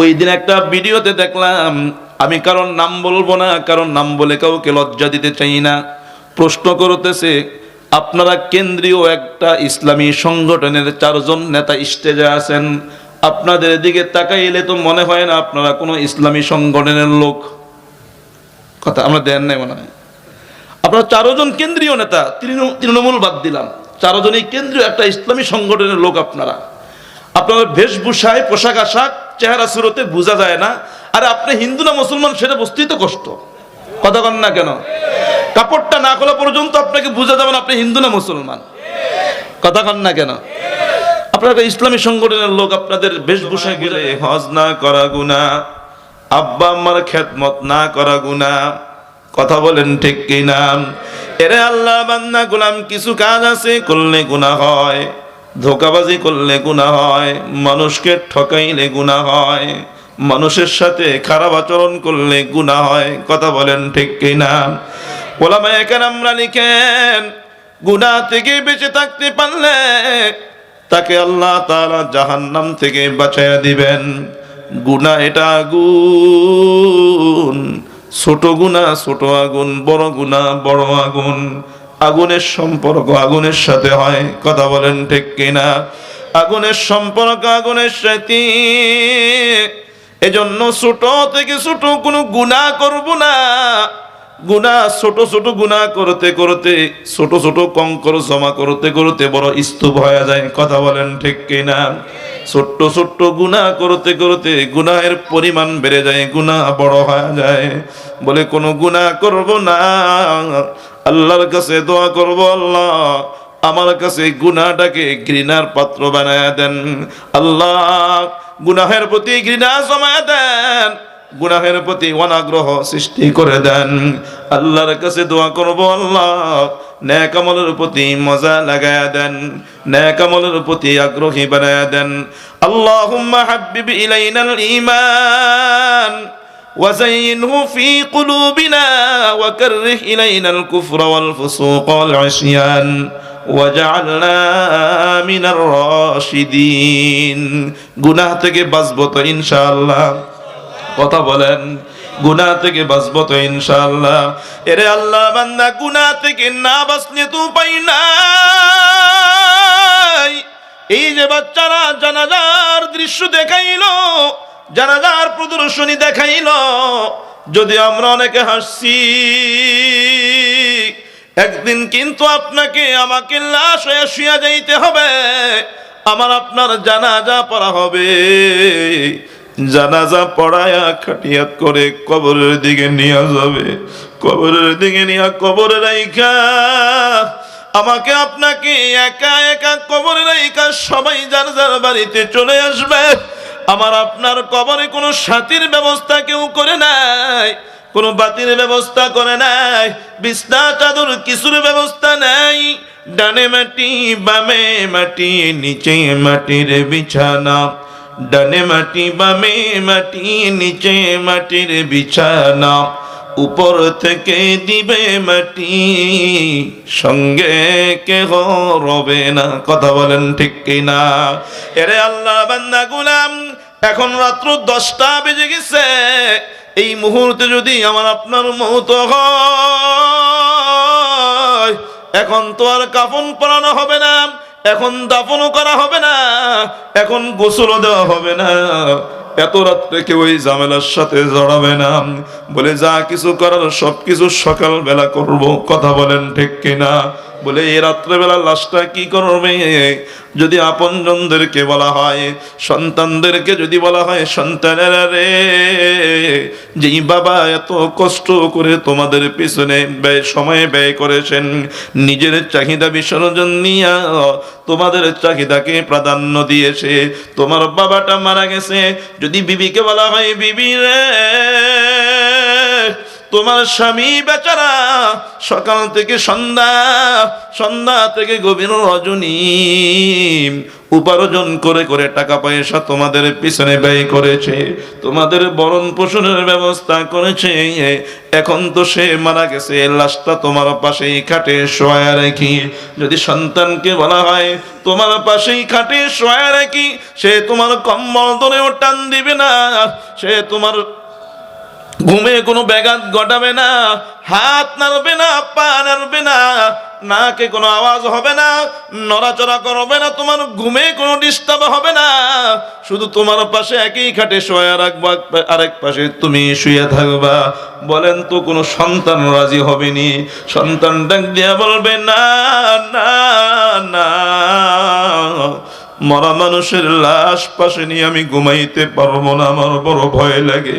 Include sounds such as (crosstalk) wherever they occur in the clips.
ওই দিন একটা ভিডিওতে দেখলাম, আমি কারণ নাম বলব না কারণ নাম বলে কাউকে লজ্জা দিতে চাই না। প্রশ্ন করতেছে, আপনারা কেন্দ্রীয় একটা ইসলামী সংগঠনের চারজন নেতা স্টেজে আছেন, আপনাদের দিকে তাকাইলে তো মনে হয় না আপনারা কোনো ইসলামী সংগঠনের লোক। কথা আমরা দেন নাই মনে হয়। আপনারা চারজন কেন্দ্রীয় নেতা তৃণমূল বাদ দিলাম। চারজনই কেন্দ্রীয় একটা ইসলামী সংগঠনের লোক আপনারা। আপনাদের বেশভূষায় পোশাক আশাক চেহারা সুরতে বোঝা যায় না। আর আপনি হিন্দু না মুসলমান, সেটা বুঝতেই তো কষ্ট। কথা কন না কেন? কাপড়টা না খোলা পর্যন্ত আপনাকে বোঝা যাবে না আপনি হিন্দু না মুসলমান। কথা কন না কেন? আপনারা ইসলামী সংগঠনের লোক, আপনাদের বেশভূষায় গেলে হজ না করা গুনা আব্বা আম্মার খেদমত না করা গুনা কথা বলেন ঠিক কি না এরে আল্লাহ বান্দা, গোলাম, কিছু কাজ আছে, করলে গুনাহ হয়। ধোকাবাজি করলে গুনাহ হয়, মানুষকে ঠকাইলে গুনাহ হয়, মানুষের সাথে খারাপ আচরণ করলে গুনাহ হয়, কথা বলেন ঠিক কি না ওলামায়ে কেরামরা লিখেন, গুনাহ থেকে বেঁচে থাকতে পারলে তাকে আল্লাহ তাআলা জাহান্নাম থেকে বাঁচাইয়া দিবেন। গুনা এটা আগুন, ছোট গুণা ছোট আগুন, বড় গুণা বড় আগুন। আগুনের সম্পর্ক আগুনের সাথে হয়, কথা বলেন ঠিক কিনা? আগুনের সম্পর্ক আগুনের সাথে। এজন্য ছোট থেকে ছোট কোনো গুণা করব না। গুণা ছোট ছোট গুণা করতে করতে, ছোট ছোট কঙ্কর জমা করতে করতে বড় স্তূপ হয়ে যায়, কথা বলেন ঠিক কিনা? ছোট্ট ছোট্ট গুণা করতে করতে গুনাহের পরিমাণ বেড়ে যায়, গুণা বড় হয়ে যায়। বলে কোনো গুণা করব না। আল্লাহর কাছে দোয়া করব আল্লাহ, আমার কাছে গুনাহটাকে ঘৃণার পাত্র বানায় দেন। আল্লাহ, গুনাহের প্রতি ঘৃণা জমায় দেন, গুনাহের প্রতি অনাগ্রহ সৃষ্টি করে দেন। আল্লাহর কাছে দোয়া করব আল্লাহ, ন্যাক প্রতি মজা লাগায়া দেন, ন্যাক প্রতি আগ্রহী বানায়া দেন। আল্লাহুম্মা হাব্বিব ইলাইনাল ঈমান। وزينه في قلوبنا وكره إلينا الكفر والفسوق والعصيان وجعلنا من الراشدين গুনাহ থেকে বাঁচবো তো ইনশাআল্লাহ কথা বলেন গুনাহ থেকে বাঁচবো তো ইনশাআল্লাহ এরে আল্লাহ বান্দা গুনাহ থেকে না বাঁচলে তো উপায় নাই এই যে বাচ্চারা জানাজার দৃশ্য দেখাইলো জানাজার প্রদর্শনী দেখাইল, যদি আমরা অনেকে হাসছি, একদিন কিন্তু আপনাকে আমাকে লাশ হয়ে শুয়ে যাইতে হবে। আমার আপনার জানাজা পড়া হবে। জানাজা পড়ায়া খাটিয়াত করে কবরের দিকে নিয়ে যাবে। কবরের দিকে নিয়ে কবরে রাইখা আমাকে আপনাকে একা একা কবরে রাইখা সবাই যার যার বাড়িতে চলে আসবে। আমার আপনার কবরে কোনো সাথীর ব্যবস্থা কেউ করে নাই, কোনো বাতির ব্যবস্থা করে নাই, বিছনা চাদর কিছুর ব্যবস্থা নাই। ডানে মাটি, বামে মাটি, নিচে মাটির বিছানা। ডানে মাটি, বামে মাটি, নিচে মাটির বিছানা। উপর থেকে দিবে মাটি, সঙ্গে কেহ রবে না। কথা বলেন ঠিক কিনা? এরে আল্লাহ বান্দা গুলাম, এখন রাত্র দশটা বেজে গেছে। এই মুহূর্তে যদি আমার আপনার মৌত হয়, এখন তো আর কাফন পরানো হবে না, এখন দাফনও করা হবে না, এখন গোসলও দেওয়া হবে না। এত রাত্রে কেউ ওই ঝামেলার সাথে জড়াবে না। বলে যা কিছু করার সবকিছু সকাল বেলা করব, কথা বলেন ঠিক কিনা? বলে এই রাত্রেবেলা লাশটা কি করবে? যদি আপনজনদেরকে বলা হয়, সন্তানদেরকে যদি বলা হয়, সন্তানেরা রে, যেই বাবা এত কষ্ট করে তোমাদের পিছনে ব্যয়, সময় ব্যয় করেছেন, নিজের চাহিদা বিসর্জন নিয়া তোমাদের চাহিদাকে প্রাধান্য দিয়েছে, তোমার বাবাটা মারা গেছে। যদি বিবিকে বলা হয়, বিবি রে তোমার স্বামী বেচারা সকাল থেকে সন্ধ্যা সন্ধ্যা থেকে গভীর রজনী। উপার্জন করে করে টাকা পয়সা তোমাদের পিছনে ব্যয় করেছে, তোমাদের বরণ পোষণের ব্যবস্থা করেছে। এখন তো সে মারা গেছে লাশটা তোমার পাশেই খাটে শোয়া রাখি। যদি সন্তানকে বলা হয়, তোমার পাশেই খাটে শোয়া রাখি, সে তোমার কম্বল ধরেও টান দিবে না, সে তোমার ঘুমে কোনো ব্যাঘাত ঘটাবে না, হাত নাড়বে না, পা নাড়বে না, নাকে কোনো আওয়াজ হবে না, নড়াচড়া করবে না, তোমার ঘুমে কোনো ডিস্টার্ব হবে না। শুধু তোমার পাশে একই খাটে শোয়া রাখবা আরেক পাশে তুমি শুয়ে থাকবা। বলেন তো, কোনো সন্তান রাজি হবে নি সন্তান ডাক দিয়া বলবে, না না না। মরা মানুষের লাশ পাশে নিয়ে আমি ঘুমাইতে পারব না, আমার বড় ভয় লাগে।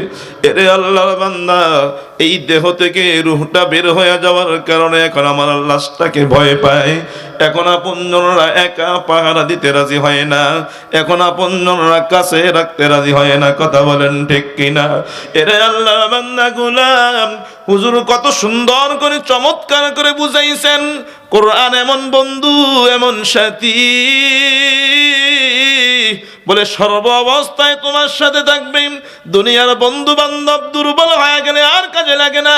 এরে আল্লাহর বান্দা, এই দেহ থেকে রুহটা বের হয়ে যাওয়ার কারণে এখন আমার লাশটাকে ভয় পায়। এখন আপনজনরা একা পাহারা দিতে রাজি হয় না। এখন আপনজনরা কাছে রাখতে রাজি হয় না, কথা বলেন ঠিক কিনা? এরে আল্লাহ বান্দা, গুলাম, হুজুর কত সুন্দর করে চমৎকার করে বুঝাইছেন। কোরআন এমন বন্ধু, এমন সাথী। বলে, সর্ব অবস্থায় তোমার সাথে থাকবে। দুনিয়ার বন্ধু বান্ধব দুর্বল হয়ে গেলে আর কাজে লাগে না।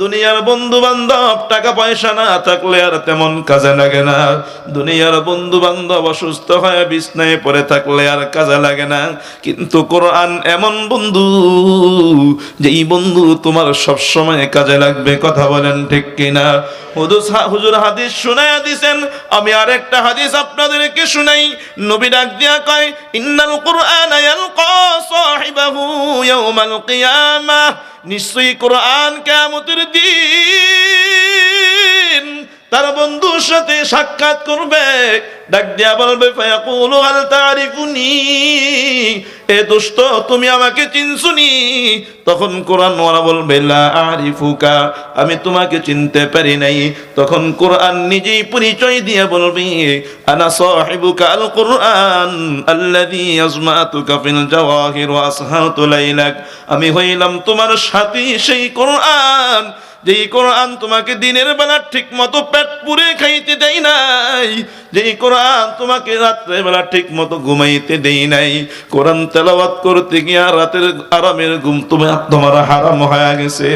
দুনিয়ার বন্ধু বান্ধব টাকা পয়সা না থাকলে আর তেমন কাজে লাগে না। দুনিয়ার বন্ধু বান্ধব অসুস্থ হয়ে বিছনায় পড়ে থাকলে আর কাজে লাগে না। কিন্তু কোরআন এমন বন্ধু, যেই বন্ধু তোমার সব সময় কাজে লাগবে, কথা বলেন ঠিক কিনা? হুজুর হাদিস শুনাইয়া দিছেন, আমি আরেকটা হাদিস আপনাদেরকে শুনাই। নবী ডাক দিয়া কয়, ইন্নাল কুরআন ইয়ালকা সাহিবাহু ইয়াউমাল কিয়ামাহ নিশ্চয়ই কোরআন কেমতের দিন তার বন্ধুর সাথে সাক্ষাৎ করবে। ডাক দিয়া বলবে হাল তারিফুনি এ দুষ্ট, তুমি আমাকে চিনছুনি? তখন কোরআন ওরা বলবে আরিফুকা, আমি তোমাকে চিনতে পারি নাই। তখন কোরআন নিজেই পরিচয় দিয়ে বলবে, আনা সাহিবুকা আল কোরআন আল্লাযী আজমাতুকা ফিল জাওয়াহির ওয়া আসহাতু লাইলাক। আমি হইলাম তোমার সাথী সেই কোরআন। যেই কোরআন তোমাকে দিনের বেলা ঠিক মতো পেট পুরে খাইতে দেয় নাই যে কোরআন তোমাকে রাত্রে বেলা ঠিক মতো ঘুমাইতে দেই নাই, কোরআন তেলাওয়াত করতে গিয়া রাতের আরামের ঘুম তুমি তোমার হারাম হয়ে গেছে।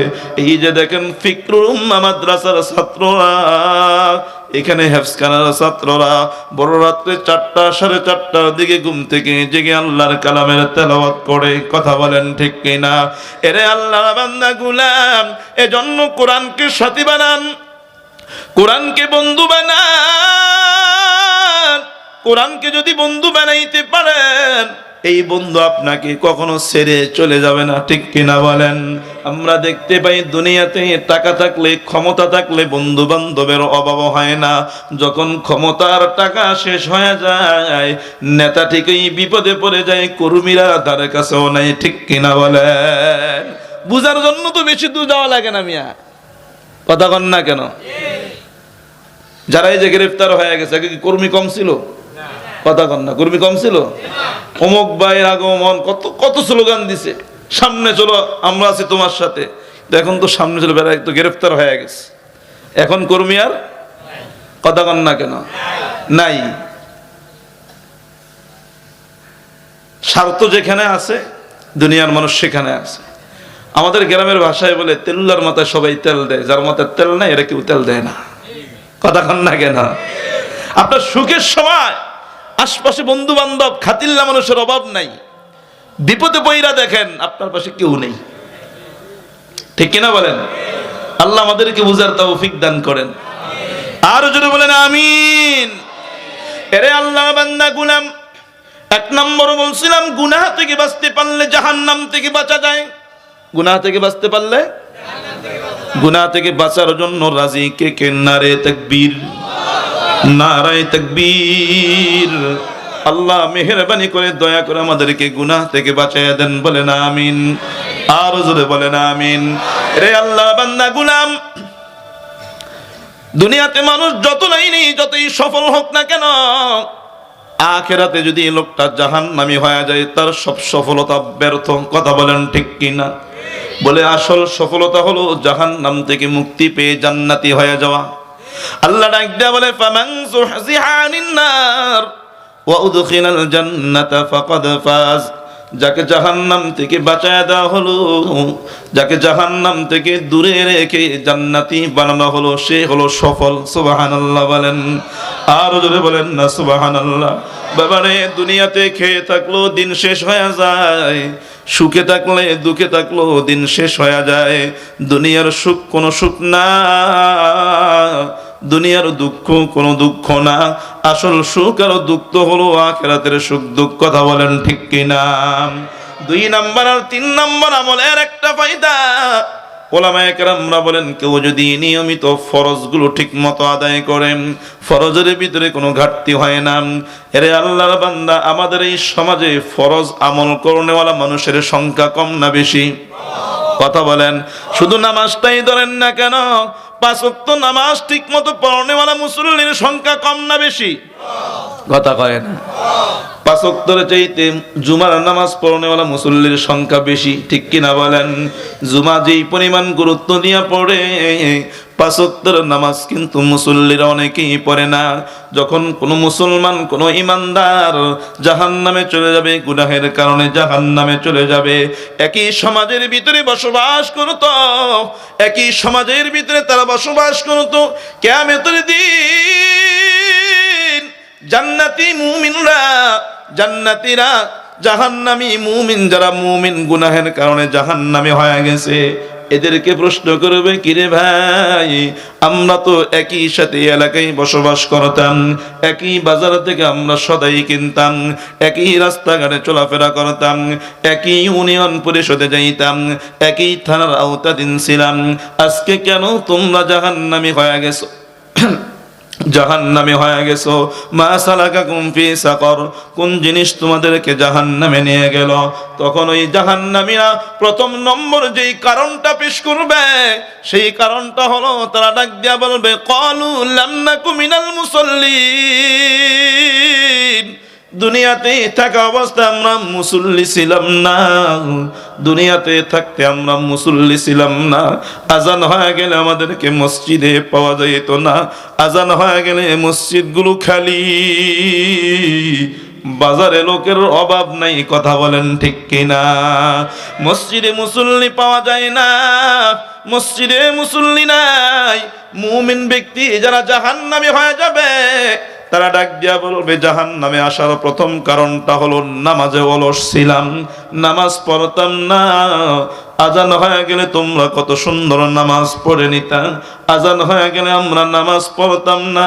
এই যে দেখেন ফিক্রুম মাদ্রাসার ছাত্ররা এখানে হেফসখানার ছাত্ররা বড় রাত্রে চারটা, সাড়ে চারটার দিকে ঘুম থেকে জেগে আল্লাহর কালামের তেলাওয়াত করে কথা বলেন, ঠিক কিনা? এরে আল্লাহ বান্দা গুলাম, এজন্য কোরআনকে সাথী বানান, কোরআনকে বন্ধু বানান, কোরআনকে যদি বন্ধু বানাইতে পারেন এই বন্ধু আপনাকে কখনো ছেড়ে চলে যাবে না, ঠিক কিনা বলেন? আমরা দেখতে পাই দুনিয়াতে টাকা থাকলে, ক্ষমতা থাকলে বন্ধু বান্ধবের অভাব হয় না। যখন ক্ষমতার টাকা শেষ হয়ে যায়, নেতা ঠিকই বিপদে পড়ে যায়, কর্মীরা তার কাছেও নাই, ঠিক কিনা বলেন? বুঝার জন্য তো বেশি দূর যাওয়া লাগে না মিয়া। কথা কন না কেন? যারা এই যে গ্রেফতার হয়ে গেছে কর্মী কম ছিল? কথা কন না, কর্মী কম ছিল? অমুক ভাইয়ের আগমন, কত কত স্লোগান দিছে। সামনে চলো, আমরা আছি তোমার সাথে। এখন তো সামনে চলো বেড়া তো গ্রেফতার হয়ে গেছে। এখন কর্মী আর? কথা কন না কেন? নাই। স্বার্থ যেখানে আছে, দুনিয়ার মানুষ সেখানে আছে। আমাদের গ্রামের ভাষায় বলে, তেলুলার মাথায় সবাই তেল দেয়। যার মাথায় তেল নাই, এরা কেউ তেল দেয় না। কথা কন না কেন? আপনার সুখের সময় আশপাশে বন্ধু বান্ধব খাতিল্লা মানুষের অভাব নাই। বিপদে বইরা দেখেন, আপনার পাশে কেউ নেই। ঠিক কিনা বলেন? আল্লাহ আমাদেরকে বুঝার তৌফিক দান করেন। আর যদি বলেন, আমিন। এরে আল্লাহ বান্দা গুলাম এক নম্বর বলছিলাম, গুনাহ থেকে বাঁচতে পারলে জাহান্নাম থেকে বাঁচা যায়। গুনাহ থেকে বাঁচতে পারলে? গুনাহ থেকে বাঁচার জন্য রাজি কে কে নারে তাকবীর। নারায় তাকবীর। আল্লাহ মেহরবানি করে দয়া করে আমাদেরকে গুনাহ থেকে বাঁচাইয়া দেন, বলেন আমিন। আর জোরে বলেন আমিন। রে আল্লাহ বান্দা, গুলাম। দুনিয়াতে মানুষ যত লাইনি যতই সফল হোক না কেন, আখেরাতে যদি লোকটা জাহান নামি হয়ে যায়, তার সব সফলতা ব্যর্থ। কথা বলেন ঠিক কিনা? বলে আসল সফলতা হলো জাহান্নাম থেকে মুক্তি পেয়ে জান্নাতি হয়ে যাওয়া। আল্লাহ ডাক দেয়া বলে, ফামান নার ওয়া উদখিলাল জান্নাতা ফাকাদ ফাজ। যাকে জাহান্নাম থেকে বাঁচায় দেওয়া হলো, যাকে জাহান্নাম থেকে দূরে রেখে জান্নাতি বানানো হলো, সে হলো সফল। সুবহানাল্লাহ বলেন। আর জোরে বলেন না, সুবহানাল্লাহ। বাবারে, দুনিয়াতে খেয়ে থাকল, দিন শেষ হয়ে যায়। সুখে থাকলে, দুঃখে থাকল, দিন শেষ হয়ে যায়। দুনিয়ার সুখ কোনো সুখ না। দুনিয়ার দুঃখ, কোনো দুঃখ না। আসল সুখ আর দুঃখ হলো আখেরাতের সুখ দুঃখ, কথা বলেন ঠিক কিনা? দুই নাম্বার আর তিন নাম্বার আমলের একটা ফায়দা। ওলামায়ে কেরামরা বলেন, কেউ যদি নিয়মিত ফরজগুলো ঠিক মতো আদায় করেন, ফরজের ভিতরে কোনো ঘাটতি হয় না। এরে আল্লাহর বান্দা, আমাদের এই সমাজে ফরজ আমল করণেওয়ালা মানুষের সংখ্যা কম না বেশি? কথা বলেন, শুধু নামাজটাই ধরেন না কেন পাঁচ ওয়াক্ত নামাজ ঠিক মতো পড়নেওয়ালা মুসল্লির সংখ্যা কম না বেশি? কথা কয় না। পাঁচ চাইতে জুমার নামাজ পড়নেওয়ালা মুসল্লির সংখ্যা বেশি ঠিক কিনা বলেন? জুমা যেই পরিমাণ গুরুত্ব দিয়া পড়ে পাঁচ ওয়াক্তের নামাজ কিন্তু মুসল্লিরা অনেকেই পড়ে না। যখন কোনো মুসলমান কোনো ইমানদার জাহান নামে চলে যাবে গুনাহের কারণে জাহান নামে চলে যাবে একই সমাজের ভিতরে বসবাস করত একই সমাজের ভিতরে তারা বসবাস করত কেমন দিন জান্নাতি মুমিনরা, জান্নাতিরা জাহান্নামি মুমিন, যারা মুমিন গুনাহের কারণে জাহান্নামি হয়ে গেছে। এদেরকে প্রশ্ন করবে, কিরে ভাই, আমরা তো একই সাথে এলাকায় বসবাস করতাম, একই বাজার থেকে আমরা সদাই কিনতাম, একই রাস্তাঘাটে চলাফেরা করতাম, একই ইউনিয়ন পরিষদে যাইতাম, একই থানার আওতাধীন ছিলাম। আজকে কেন তোমরা জাহান্নামী হয়ে গেছো? জাহান নামে হয়ে গেছো। মা সালাকা কুম্পি সাকর। কোন জিনিস তোমাদেরকে জাহান নামে নিয়ে গেল? তখন ওই জাহান নামীরা প্রথম নম্বর যেই কারণটা পেশ করবে, সেই কারণটা হলো তারা ডাক দিয়া বলবে, কলু লান্না কুমিনাল মুসল্লিন। দুনিয়াতে থাকা অবস্থায় আমরা মুসল্লি ছিলাম না। দুনিয়াতে থাকতে আমরা মুসল্লি ছিলাম না। আজান হয়ে গেলে আমাদেরকে মসজিদে পাওয়া যেত না। আজান হয়ে গেলে মসজিদগুলো খালি। বাজারে লোকের অভাব নাই, কথা বলেন ঠিক কিনা? মসজিদে মুসল্লি পাওয়া যায় না। মসজিদে মুসল্লি নাই। মুমিন ব্যক্তি যারা জাহান্নামে হয়ে যাবে তারা ডাক দিয়া বলবে জাহান নামে আসার প্রথম কারণটা হলো নামাজে অলস ছিলাম, নামাজ পড়তাম না। আজান হয়ে গেলে তোমরা কত সুন্দর নামাজ পড়ে নিতাম আজান হয়ে গেলে আমরা নামাজ পড়তাম না।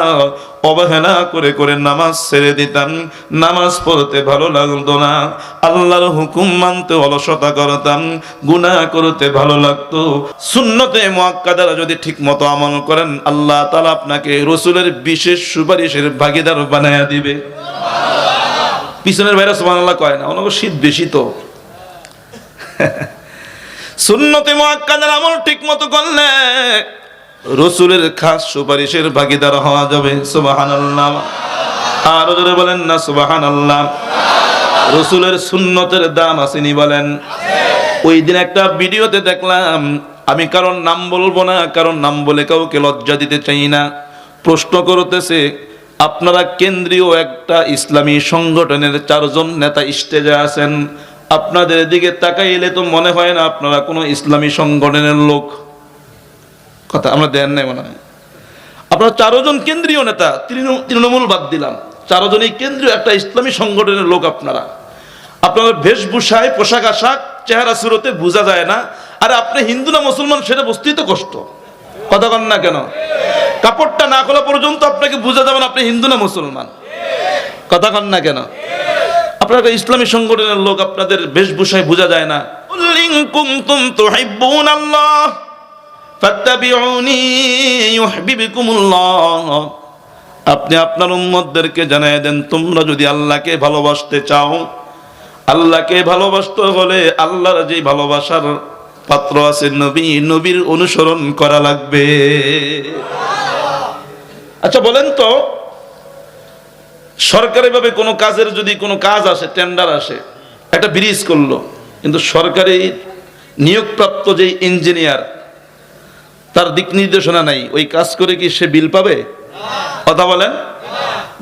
অবহেলা করে করে নামাজ ছেড়ে দিতাম। নামাজ পড়তে ভালো লাগতো না। আল্লাহর হুকুম মানতে অলসতা করতাম। গুনাহ করতে ভালো লাগতো। সুন্নতে মোয়াক্কাদারা যদি ঠিক মতো আমল করেন, আল্লাহ তাআলা আপনাকে রসুলের বিশেষ সুপারিশের ভাগিদার বানায়া দিবে। পিছনের বাইরে সুবহানাল্লাহ কয় না অনেক শীত বেশি তো। (laughs) সুন্নতে মুআক্কাদার আমল ঠিক মতো করলে রসুলের খাস সুপারিশের ভাগিদার হওয়া যাবে, সুবহানাল্লাহ। আর জোরে বলেন না, সুবহানাল্লাহ। রসুলের সুন্নতের দাম আসেনি বলেন। ওই দিন একটা ভিডিওতে দেখলাম, আমি কারণ নাম বলব না কারণ নাম বলে কাউকে লজ্জা দিতে চাই না। প্রশ্ন করতেছে, আপনারা কেন্দ্রীয় একটা ইসলামী সংগঠনের চারজন নেতা স্টেজে আছেন আপনাদের দিকে তাকাইলে তো মনে হয় না আপনারা কোনো ইসলামী সংগঠনের লোক। কথা আমরা দেন নাই মনে হয়। আপনারা চারজন কেন্দ্রীয় নেতা তৃণমূল বাদ দিলাম। চারজনই কেন্দ্রীয়, একটা ইসলামী সংগঠনের লোক আপনারা। আপনাদের বেশভূষায় পোশাক আশাক, চেহারা সুরতে বোঝা যায় না। আর আপনি হিন্দু না মুসলমান, সেটা বুঝতেই তো কষ্ট। কথা কন না কেন? কাপড়টা না খোলা পর্যন্ত আপনাকে বোঝা যাবে না আপনি হিন্দু না মুসলমান। কথা কন না কেন? আপনারা ইসলামী সংগঠনের লোক আপনাদের বেশভূষায় বোঝা যায় না। আপনি আপনার উম্মতদেরকে জানিয়ে দেন তোমরা যদি আল্লাহকে ভালোবাসতে চাও আল্লাহকে ভালোবাসতে হলে আল্লাহর যে ভালোবাসার পাত্র আছে নবী নবীর অনুসরণ করা লাগবে। আচ্ছা বলেন তো সরকারি ভাবে কোনো কাজের যদি কোনো কাজ আসে টেন্ডার আসে, একটা ব্রিজ করল। কিন্তু সরকারি নিয়োগপ্রাপ্ত যে ইঞ্জিনিয়ার তার দিক নির্দেশনা নাই। ওই কাজ করে কি সে বিল পাবে? কথা বলেন?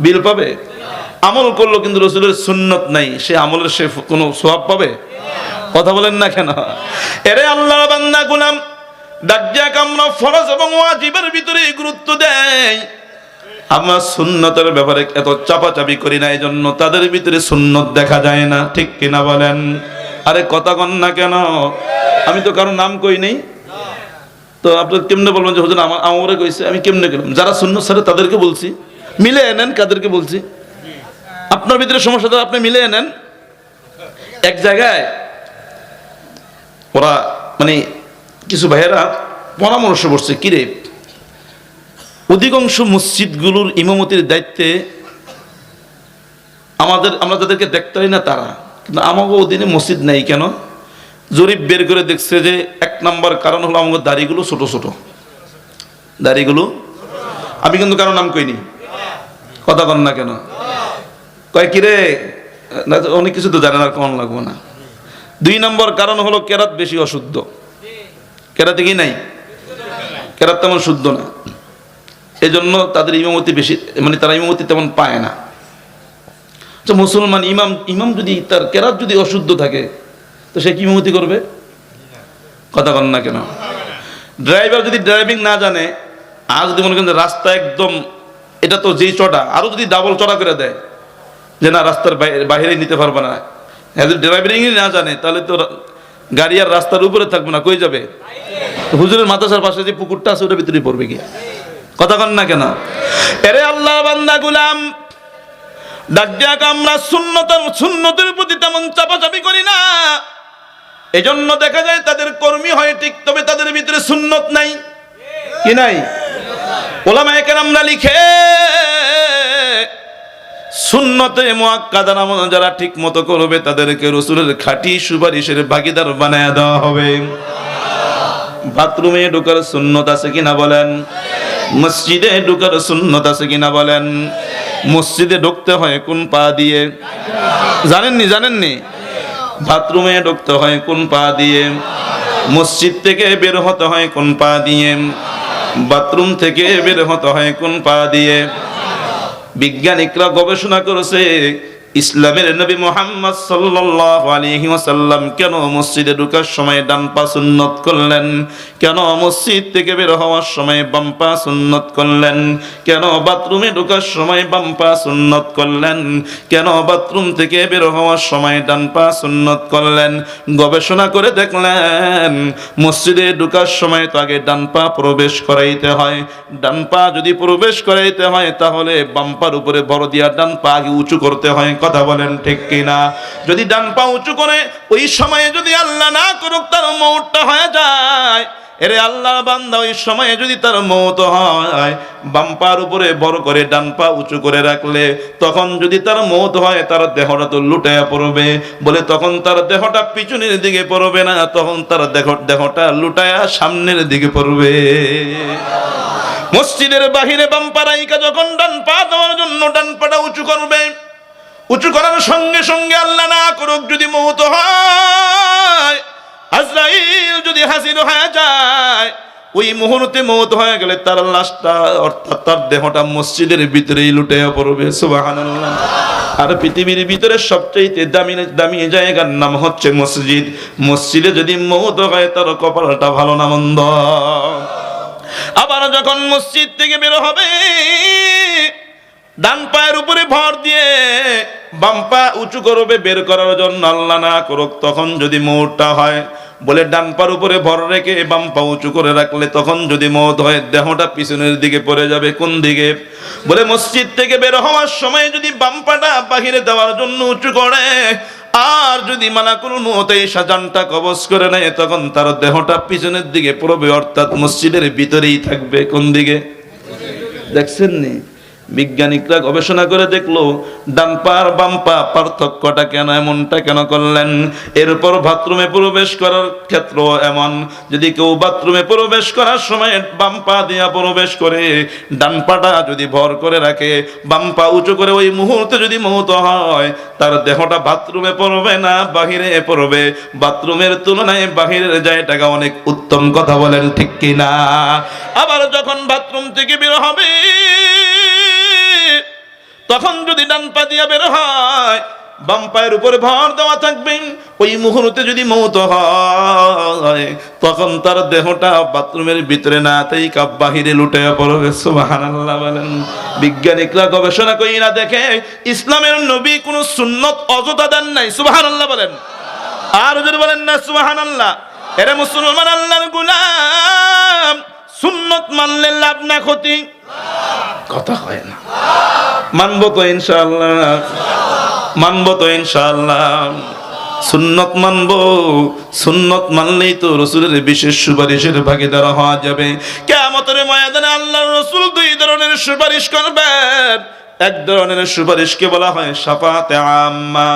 বিল পাবে? আমল করল, কিন্তু রসুলের সুন্নত নাই। সে আমলের সে কোনো সোয়াব পাবে? কথা বলেন না কেন? এরে আল্লাহ বান্দা গুলাম দাজ্জাক আমরা ফরজ এবং ওয়াজিবের ভিতরে গুরুত্ব দেয়। আমরা সুন্নতের ব্যাপারে এত চাপাচাপি করি না এই জন্য তাদের ভিতরে সুন্নত দেখা যায় না। ঠিক কিনা বলেন? আরে কথা কন না কেন? আমি তো কারও নাম কই নেই। তো আপনার কেমনে বলবেন যে, হুজুর আমার আমারে কইছে, আমি কেমনে গেলাম যারা শূন্য স্যারে তাদেরকে বলছি। মিলে এনেন কাদেরকে বলছি। আপনার ভিতরে সমস্যাটা আপনি মিলে এনেন এক জায়গায় ওরা মানে কিছু ভাইয়েরা পরামর্শ করছে কিরে অধিকাংশ মসজিদগুলোর ইমামতির দায়িত্বে আমাদের, আমরা যাদেরকে দেখতে হয় না তারা। কিন্তু আমাকে ওদিনে মসজিদ নেই কেন? জরিপ বের করে দেখছে যে এক নম্বর কারণ হলো আমাদের দাড়িগুলো ছোট ছোট। দাড়িগুলো? আমি কিন্তু কারও নাম কইনি। কথা কন না কেন? কয় কিরে? অনেক কিছু তো জানে না কেমন লাগবো না। দুই নম্বর কারণ হলো কেরাত বেশি অশুদ্ধ। কেরাতে কি নাই? কেরাত তেমন শুদ্ধ না। এই জন্য তাদের ইমামতি বেশি মানে তারা ইমামতি তেমন পায় না। তো মুসলমান ইমাম ইমাম যদি, তার কেরাত যদি অশুদ্ধ থাকে, তো সে কি ইমামতি করবে? কথা কন না কেন? ড্রাইভার যদি ড্রাইভিং না জানে, আর যদি মনে করেন রাস্তা একদম, এটা তো যেই চড়া আরও যদি ডাবল চড়া করে দেয়, যে না, রাস্তার বাইরে নিতে পারবে না। হ্যাঁ যদি ড্রাইভিংই না জানে, তাহলে তো গাড়ি আর রাস্তার উপরে থাকবে না, কই যাবে? হুজুরের মাথাসার পাশে যে পুকুরটা আছে, ওটার ভিতরে পড়বে কি কথা কন না কেন? এরে আল্লাহ বান্দা গুলাম, ডাক আমরা শূন্যতার শূন্যতের প্রতি তেমন চাপাচাপি করি না। এজন্য দেখা যায় তাদের কর্মী হয় ঠিক, তবে তাদের ভিতরে সুন্নত নাই। কি নাই? ওলামায়ে কেরামরা লিখে, সুন্নতে মুআক্কাদা নামন যারা ঠিক মতো করবে, তাদেরকে রসুলের খাঁটি সুপারিশের ভাগিদার বানায় দেওয়া হবে। বাথরুমে ঢোকার সুন্নত আছে কিনা বলেন? মসজিদে ঢোকার সুন্নত আছে কিনা বলেন? মসজিদে ঢুকতে হয় কোন পা দিয়ে? জানেননি জানেননি? বাথরুমে ঢুকতে হয় কোন পা দিয়ে? মসজিদ থেকে বের হতে হয় কোন পা দিয়ে? বাথরুম থেকে বের হতে হয় কোন পা দিয়ে? বিজ্ঞানিকরা গবেষণা করেছে ইসলামের নবী মোহাম্মদ সাল্লাল্লাহু আলাইহি ওয়াসাল্লাম কেন মসজিদে ঢোকার সময় ডান পা সুন্নত করলেন? কেন মসজিদ থেকে বের হওয়ার সময় বাম পা সুন্নত করলেন? কেন বাথরুমে ঢোকার সময় বাম পা সুন্নত করলেন? কেন বাথরুম থেকে বের হওয়ার সময় ডান পা সুন্নত করলেন? গবেষণা করে দেখলেন, মসজিদে ঢোকার সময় তো আগে ডান পা প্রবেশ করাইতে হয়। ডান পা যদি প্রবেশ করাইতে হয়, তাহলে বাম পার উপরে বড় দিয়া ডান পা আগে উঁচু করতে হয়। কথা বলেন ঠিক কিনা? যদি ডান পা উঁচু করে ওই সময়ে যদি আল্লাহ না করুক, তার মৌটটা হয়ে যায়। এরে আল্লাহ বান্দা, ওই সময়ে যদি তার মৌত হয়, বাম পার উপরে বড় করে ডান পা উঁচু করে রাখলে, তখন যদি তার মৌত হয়, তার দেহটা তো লুটায়া পড়বে। বলে তখন তার দেহটা পিছনের দিকে পড়বে না, তখন তার দেহ দেহটা লুটায়া সামনের দিকে পড়বে। মসজিদের বাহিরে বাম পাড়াইকা যখন ডান পা দেওয়ার জন্য ডান পাটা উঁচু করবে উঁচু করার সঙ্গে সঙ্গে আল্লাহ না করুক যদি মৌত হয়। আজরাইল যদি হাজির হয়ে যায়, ওই মুহূর্তে মৌত হয়ে গেলে তার লাশটা, অর্থাৎ তার দেহটা মসজিদের ভিতরেই লুটে পড়বে আর পৃথিবীর ভিতরে সবচাইতে দামি দামি জায়গার নাম হচ্ছে মসজিদ। মসজিদে যদি মৌত হয়, তার কপালটা ভালো না মন্দ। আবার যখন মসজিদ থেকে বের হবে ডান পায়ের উপরে ভর দিয়ে বাম পা উঁচু করবে, বের করার জন্য আল্লাহ না করুক, তখন যদি মৌটা হয়, বলে ডান পার উপরে ভর রেখে বাম পা উঁচু করে রাখলে তখন যদি মৌত হয়, দেহটা পিছনের দিকে পড়ে যাবে, কোন দিকে? বলে মসজিদ থেকে বের হওয়ার সময় যদি বাম পাটা বাহিরে দেওয়ার জন্য উঁচু করে, আর যদি মানা কোনো মতে সাজানটা কবজ করে নেয়, তখন তার দেহটা পিছনের দিকে পড়বে, অর্থাৎ মসজিদের ভিতরেই থাকবে, কোন দিকে? দেখছেন নি বিজ্ঞানিকরা গবেষণা করে দেখল ডান পা আর বাম পা পার্থক্যটা কেন এমনটা কেন করলেন? এরপর বাথরুমে প্রবেশ করার ক্ষেত্র এমন। যদি কেউ বাথরুমে প্রবেশ করার সময় বাম পা দিয়া প্রবেশ করে ডান পাটা যদি ভর করে রাখে বাম পা উঁচু করে ওই মুহূর্তে যদি মুহূর্ত হয়, তার দেহটা বাথরুমে পড়বে না, বাহিরে পড়বে। বাথরুমের তুলনায় বাহিরের জায়গাটা অনেক উত্তম কথা বলেন, ঠিক কিনা? আবার যখন বাথরুম থেকে বের হবে তখন যদি ডান পা দিয়া বের হয়, বাম পায়ের উপরে ভর দেওয়া থাকবে, ওই মুহূর্তে যদি মৌত হয়, তখন তার দেহটা বাথরুমের ভিতরে না তাই কাপ বাহিরে লুটে পড়বে। সুবহানাল্লাহ বলেন। বিজ্ঞানিকরা গবেষণা করি না দেখে, ইসলামের নবী কোনো সুন্নত অযথা দেন নাই। সুবহানাল্লাহ বলেন। আর যদি বলেন না, সুবহানাল্লাহ, এরা মুসলমান আল্লাহর গুলাম, সুন্নত মানলে লাভ না ক্ষতি। কথা হয় না। মানবো তো ইনশাআল্লাহ, মানবো তো ইনশাআল্লাহ। সুন্নত মানবো, সুন্নত মানলেই তো রসুলের বিশেষ সুপারিশের ভাগিদার হওয়া যাবে। কেমতের ময়দানে আল্লাহ রসুল দুই ধরনের সুপারিশ করবেন। এক ধরনের সুপারিশকে বলা হয় সাফাতে আম্মা।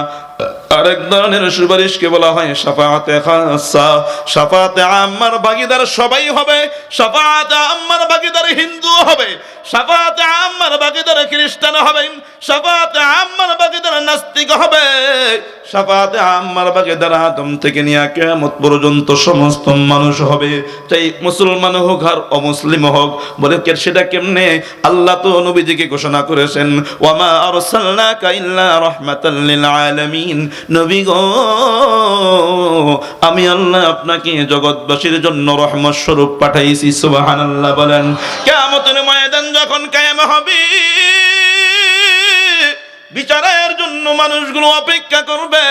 আরেক ধরনের সুপারিশকে বলা হয় সাফাতে খাসা সাফাতে আম্মার ভাগিদার সবাই হবে সাফাতে আম্মার ভাগিদার হিন্দু হবে সাফাতে আম্মার ভাগিদার খ্রিস্টান হবে সাফাতে আম্মার ভাগিদার নাস্তিক হবে। সাফাতে আম্মার ভাগিদার আদম থেকে নিয়ে কিয়ামত পর্যন্ত সমস্ত মানুষ হবে। তাই মুসলমান হোক আর অমুসলিম হোক, বলে কে সেটা কেমনে? আল্লাহ তো নবীজিকে ঘোষণা করেছেন ওয়ামা আরসালনাকা ইল্লা রাহমাতাল লিল আলামিন। নবী গো, আমি আল্লাহ আপনাকে জগৎবাসীর জন্য রহমত স্বরূপ পাঠাইছি, সুবহানাল্লাহ, বলেন। কেমতের ময়দান যখন কায়েম হবে, বিচারের জন্য মানুষগুলো অপেক্ষা করবে।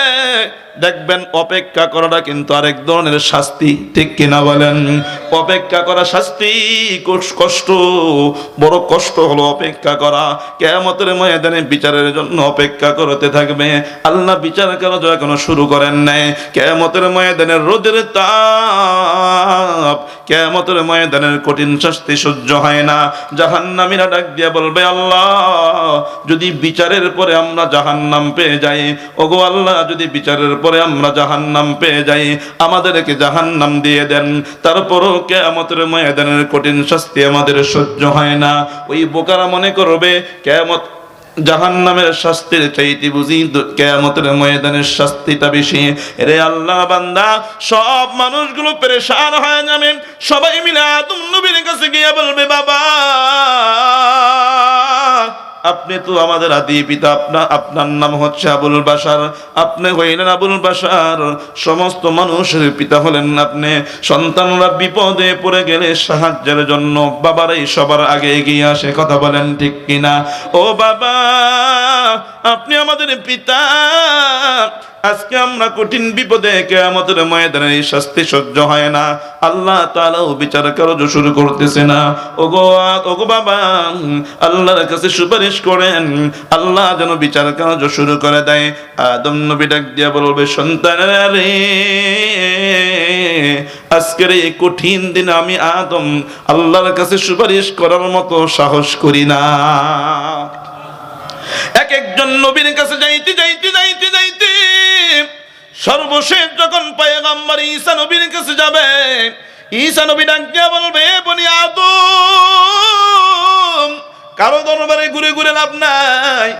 দেখবেন অপেক্ষা করাটা কিন্তু আরেক ধরনের শাস্তি, ঠিক কিনা বলেন? অপেক্ষা করা শাস্তি কষ্ট, বড় কষ্ট হলো অপেক্ষা করা। কেমতের ময়দানে বিচারের জন্য অপেক্ষা করতে থাকবে। আল্লাহ বিচার করা এখনও শুরু করেন নাই। কেমতের ময়দানের রোদের তাপ কেমতের ময়দানের কঠিন শাস্তি সহ্য হয় না। জাহান্নামীরা ডাক দিয়ে বলবে, আল্লাহ, যদি বিচারের পরে আমরা জাহান্নাম পেয়ে যাই। ওগো আল্লাহ, যদি বিচারের পরে আমরা জাহান্নাম পেয়ে যাই, আমাদেরকে জাহান্নাম দিয়ে দেন। তারপরও কেয়ামতের ময়দানের কঠিন শাস্তি আমাদের সহ্য হয় না। ওই বোকারা মনে করবে, কেয়ামত জাহান্নামের শাস্তির চাইতে বুঝি কেয়ামতের ময়দানের শাস্তিটা বেশি। রে আল্লাহ বান্দা, সব মানুষগুলো পেরেশান হয়ে যাবে। সবাই মিলে আদম নবীর কাছে গিয়ে বলবে, বাবা আপনি তো আমাদের আদি পিতা আপনার আপনার নাম হচ্ছে আবুল বাসার আপনি হইলেন আবুল বাসার সমস্ত মানুষের পিতা হলেন আপনি। সন্তানরা বিপদে পড়ে গেলে সাহায্যের জন্য বাবারাই সবার আগে এগিয়ে আসে। কথা বলেন ঠিক কিনা? ও বাবা! আপনি আমাদের পিতা। আজকে আমরা কঠিন বিপদে কেয়ামতের ময়দানে শাস্তি সহ্য হয় না। আল্লাহ তাআলাও বিচার কার্য শুরু করতেছে না। ওগো ওগো বাবা, আল্লাহর কাছে সুপারিশ করেন, আল্লাহ যেন বিচার কার্য শুরু করে দেয়। আদম নবী ডাক দিয়া বলবে সন্তানেরা রে, আজকের এই কঠিন দিন আমি আদম আল্লাহর কাছে সুপারিশ করার মতো সাহস করি না। একজন নবীর কাছে যাইতে যাইতে যাইতে যাইতে সর্বশেষ যখন পায়গাম্বার ঈসা নবীর কাছে যাবে, ঈসা নবী ডাক দিয়া বলবে বলি আদম, কারও দরবারে ঘুরে ঘুরে লাভ নাই।